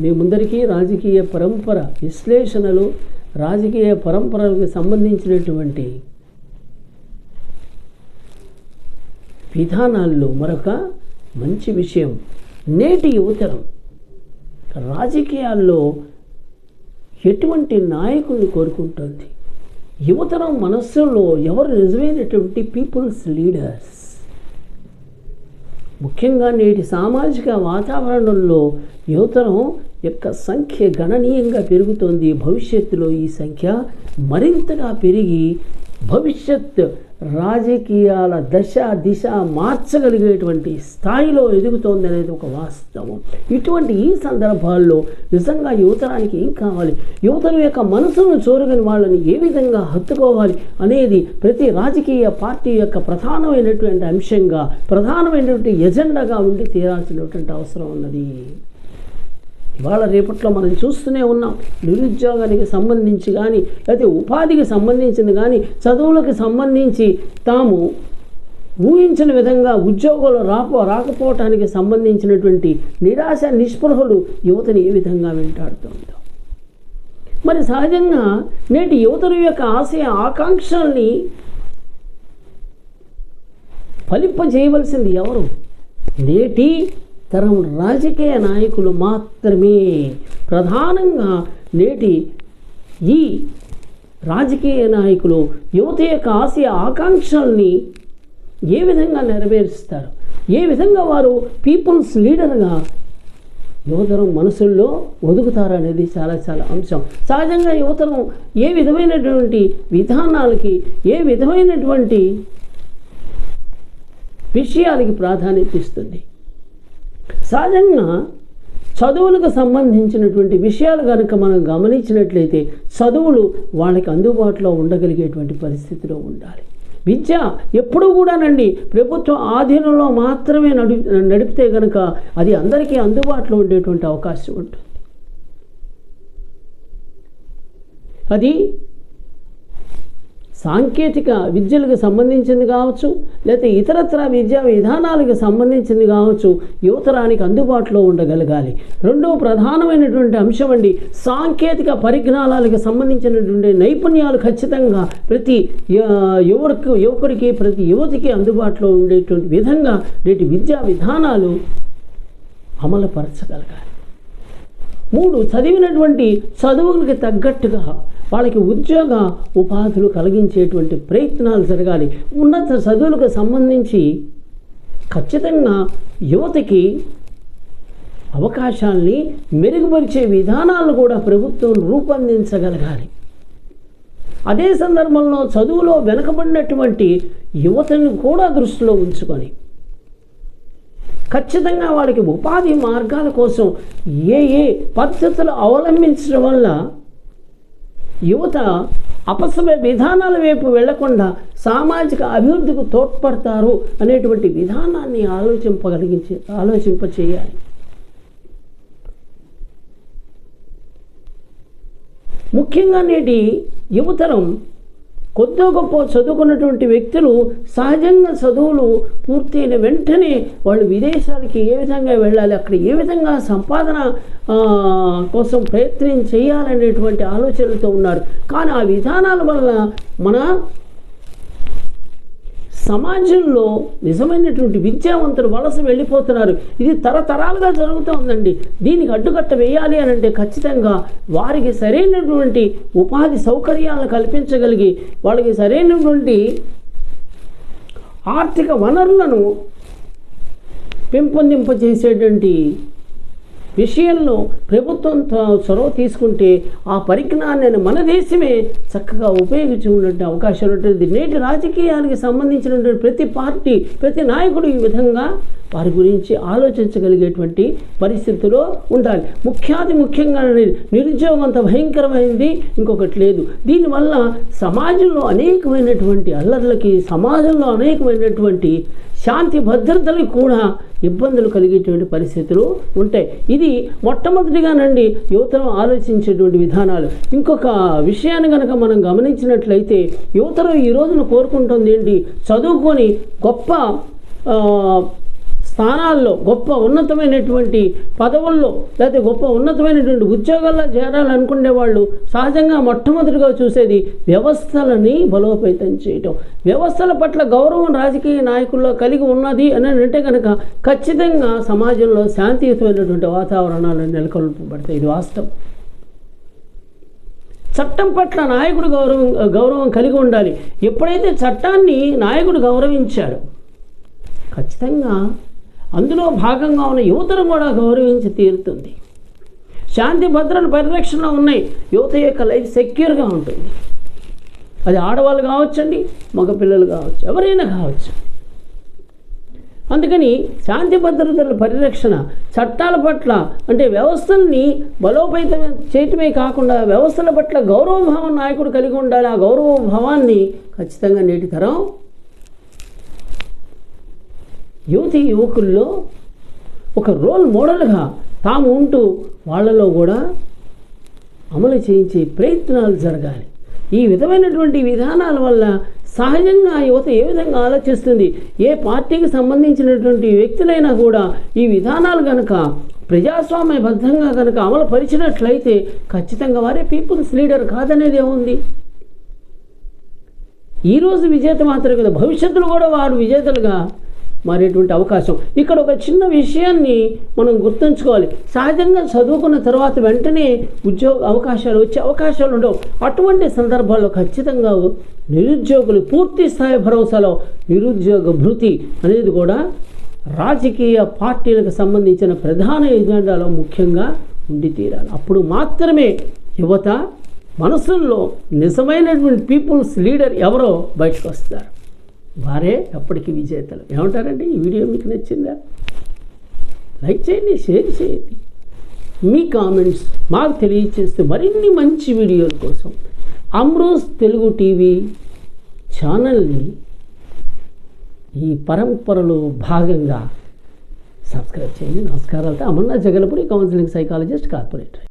మీ ముందరికీ రాజకీయ పరంపర విశ్లేషణలు రాజకీయ పరంపరలకు సంబంధించినటువంటి విధానాల్లో మరొక మంచి విషయం నేటి యువతరం. రాజకీయాల్లో ఎటువంటి నాయకుల్ని కోరుకుంటుంది? యువతరం మనస్సులో ఎవరు నిజమైనటువంటి పీపుల్స్ లీడర్స్? ముఖ్యంగా నేటి సామాజిక వాతావరణంలో యువతరం యొక్క సంఖ్య గణనీయంగా పెరుగుతోంది. భవిష్యత్తులో ఈ సంఖ్య మరింతగా పెరిగి భవిష్యత్ రాజకీయాల దశ దిశ మార్చగలిగేటువంటి స్థాయిలో ఎదుగుతోంది అనేది ఒక వాస్తవం. ఇటువంటి ఈ సందర్భాల్లో నిజంగా యువతరానికి ఏం కావాలి? యువతరం యొక్క మనసును చూరగని వాళ్ళని ఏ విధంగా హత్తుకోవాలి అనేది ప్రతి రాజకీయ పార్టీ యొక్క ప్రధానమైనటువంటి అంశంగా ప్రధానమైనటువంటి ఎజెండాగా ఉండి తీరాల్సినటువంటి అవసరం ఉన్నది. ఇవాళ రేపట్లో మనం చూస్తూనే ఉన్నాం. నిరుద్యోగానికి సంబంధించి కానీ లేకపోతే ఉపాధికి సంబంధించింది కానీ చదువులకు సంబంధించి తాము ఊహించిన విధంగా ఉద్యోగాలు రాపో రాకపోవటానికి సంబంధించినటువంటి నిరాశ నిస్పృహలు యువతని ఏ విధంగా వెంటాడుతుందో మరి సహజంగా నేటి యువతరు యొక్క ఆశయ ఆకాంక్షల్ని ఫలింపజేయవలసింది ఎవరు? నేటి తరం రాజకీయ నాయకులు మాత్రమే ప్రధానంగా నేటి ఈ రాజకీయ నాయకులు యువత యొక్క ఆశయ ఆకాంక్షల్ని ఏ విధంగా నెరవేరుస్తారు? ఏ విధంగా వారు పీపుల్స్ లీడర్గా యువతరం మనసుల్లో ఒదుగుతారు అనేది చాలా చాలా అంశం. సహజంగా యువతరం ఏ విధమైనటువంటి విధానాలకి ఏ విధమైనటువంటి విషయాలకి ప్రాధాన్యత ఇస్తుంది? సహజంగా చదువులకు సంబంధించినటువంటి విషయాలు కనుక మనం గమనించినట్లయితే చదువులు వాళ్ళకి అందుబాటులో ఉండగలిగేటువంటి పరిస్థితిలో ఉండాలి. విద్య ఎప్పుడూ కూడానండి ప్రభుత్వం ఆధీనంలో మాత్రమే నడి నడిపితే కనుక అది అందరికీ అందుబాటులో ఉండేటువంటి అవకాశం ఉంటుంది. అది సాంకేతిక విద్యలకు సంబంధించింది కావచ్చు లేకపోతే ఇతరత్ర విద్యా విధానాలకు సంబంధించింది కావచ్చు యువతరానికి అందుబాటులో ఉండగలగాలి. రెండో ప్రధానమైనటువంటి అంశం అండి సాంకేతిక పరిజ్ఞానాలకు సంబంధించినటువంటి నైపుణ్యాలు ఖచ్చితంగా ప్రతి యువకు యువకుడికి ప్రతి యువతికి అందుబాటులో ఉండేటువంటి విధంగా నేటి విద్యా విధానాలు అమలుపరచగలగాలి. మూడు చదివినటువంటి చదువులకు తగ్గట్టుగా వాళ్ళకి ఉద్యోగ ఉపాధులు కలిగించేటువంటి ప్రయత్నాలు జరగాలి. ఉన్నత చదువులకు సంబంధించి ఖచ్చితంగా యువతకి అవకాశాల్ని మెరుగుపరిచే విధానాలను కూడా ప్రభుత్వం రూపొందించగలగాలి. అదే సందర్భంలో చదువులో వెనుకబడినటువంటి యువతను కూడా దృష్టిలో ఉంచుకొని ఖచ్చితంగా వాళ్ళకి ఉపాధి మార్గాల కోసం ఏ ఏ పద్ధతులు అవలంబించడం వల్ల యువత అపసమ విధానాల వైపు వెళ్ళకుండా సామాజిక అభివృద్ధికి తోడ్పడతారు అనేటువంటి విధానాన్ని ఆలోచింపగలిగించే ఆలోచింపచేయాలి. ముఖ్యంగా నేటి యువతరం కొద్దో గొప్ప చదువుకున్నటువంటి వ్యక్తులు సహజంగా చదువులు పూర్తయిన వెంటనే వాళ్ళు విదేశాలకి ఏ విధంగా వెళ్ళాలి అక్కడ ఏ విధంగా సంపాదన కోసం ప్రయత్నం చేయాలనేటువంటి ఆలోచనలతో ఉన్నారు. కానీ ఆ విధానాల వల్ల మన సమాజంలో నిజమైనటువంటి విద్యావంతులు వలస వెళ్ళిపోతున్నారు. ఇది తరతరాలుగా జరుగుతూ ఉందండి. దీనికి అడ్డుకట్ట వేయాలి అని అంటే ఖచ్చితంగా వారికి సరైనటువంటి ఉపాధి సౌకర్యాలను కల్పించగలిగి వాళ్ళకి సరైనటువంటి ఆర్థిక వనరులను పెంపొందింపజేసేటువంటి విషయంలో ప్రభుత్వం చొరవ తీసుకుంటే ఆ పరిజ్ఞానాన్ని మన దేశమే చక్కగా ఉపయోగించి ఉన్నటువంటి అవకాశం ఉంటుంది నేటి రాజకీయానికి సంబంధించినటువంటి ప్రతి పార్టీ ప్రతి నాయకుడు ఈ విధంగా వారి గురించి ఆలోచించగలిగేటువంటి పరిస్థితిలో ఉండాలి. ముఖ్యాతి ముఖ్యంగా నిరుద్యోగం అంత భయంకరమైంది ఇంకొకటి లేదు. దీనివల్ల సమాజంలో అనేకమైనటువంటి అల్లర్లకి సమాజంలో అనేకమైనటువంటి శాంతి భద్రతలకు కూడా ఇబ్బందులు కలిగేటువంటి పరిస్థితులు ఉంటాయి. ఇది మొట్టమొదటిగానండి యువతరం ఆలోచించేటువంటి విధానాలు. ఇంకొక విషయాన్ని కనుక మనం గమనించినట్లయితే యువతరం ఈ రోజున కోరుకుంటుంది ఏంటి? చదువుకొని గొప్ప స్థానాల్లో గొప్ప ఉన్నతమైనటువంటి పదవుల్లో లేకపోతే గొప్ప ఉన్నతమైనటువంటి ఉద్యోగాల్లో చేరాలనుకునే వాళ్ళు సహజంగా మొట్టమొదటిగా చూసేది వ్యవస్థలని బలోపేతం చేయటం. వ్యవస్థల పట్ల గౌరవం రాజకీయ నాయకుల్లో కలిగి ఉన్నది అని అంటే కనుక ఖచ్చితంగా సమాజంలో శాంతియుతమైనటువంటి వాతావరణాలు నెలకొల్పబడతాయి. ఇది వాస్తవం. చట్టం పట్ల నాయకుడు గౌరవం గౌరవం కలిగి ఉండాలి. ఎప్పుడైతే చట్టాన్ని నాయకుడు గౌరవించాడు ఖచ్చితంగా అందులో భాగంగా ఉన్న యువతను కూడా గౌరవించి తీరుతుంది. శాంతి భద్రతల పరిరక్షణ ఉన్నాయి యువత యొక్క లైఫ్ సెక్యూర్గా ఉంటుంది. అది ఆడవాళ్ళు కావచ్చండి మగపిల్లలు కావచ్చు ఎవరైనా కావచ్చు. అందుకని శాంతి భద్రతల పరిరక్షణ చట్టాల పట్ల అంటే వ్యవస్థల్ని బలోపేతం చేయటమే కాకుండా వ్యవస్థల పట్ల గౌరవభావం నాయకుడు కలిగి ఉండాలి. ఆ గౌరవభావాన్ని ఖచ్చితంగా నేటి తరం యువతి యువకుల్లో ఒక రోల్ మోడల్గా తాము ఉంటూ వాళ్ళలో కూడా అమలు చేయించే ప్రయత్నాలు జరగాలి. ఈ విధమైనటువంటి విధానాల వల్ల సహజంగా యువత ఏ విధంగా ఆలోచిస్తుంది ఏ పార్టీకి సంబంధించినటువంటి వ్యక్తులైనా కూడా ఈ విధానాలు కనుక ప్రజాస్వామ్యబద్ధంగా కనుక అమలు పరిచినట్లయితే ఖచ్చితంగా వారే పీపుల్స్ లీడర్ కాదనేది ఏముంది ఈరోజు విజేత మాత్రమే కదా భవిష్యత్తులో కూడా వారు విజేతలుగా మారేటువంటి అవకాశం. ఇక్కడ ఒక చిన్న విషయాన్ని మనం గుర్తుంచుకోవాలి. సహజంగా చదువుకున్న తర్వాత వెంటనే ఉద్యోగ అవకాశాలు వచ్చే అవకాశాలు ఉండవు. అటువంటి సందర్భాల్లో ఖచ్చితంగా నిరుద్యోగులు పూర్తి స్థాయి భరోసాలో నిరుద్యోగ భృతి అనేది కూడా రాజకీయ పార్టీలకు సంబంధించిన ప్రధాన ఎజెండాలో ముఖ్యంగా ఉండి తీరాలి. అప్పుడు మాత్రమే యువత మనసుల్లో నిజమైనటువంటి పీపుల్స్ లీడర్ ఎవరో బయటకు వస్తారు. వారే ఎప్పటికీ విజేతలు. ఏమంటారండి? ఈ వీడియో మీకు నచ్చిందా? లైక్ చేయండి షేర్ చేయండి. మీ కామెంట్స్ మాకు తెలియచేస్తే మరిన్ని మంచి వీడియోల కోసం అమ్రోజ్ తెలుగు టీవీ ఛానల్ని ఈ పరంపరలో భాగంగా సబ్స్క్రైబ్ చేయండి. నమస్కారాలతో Amarnath Jagalapuri counselling psychologist corporator.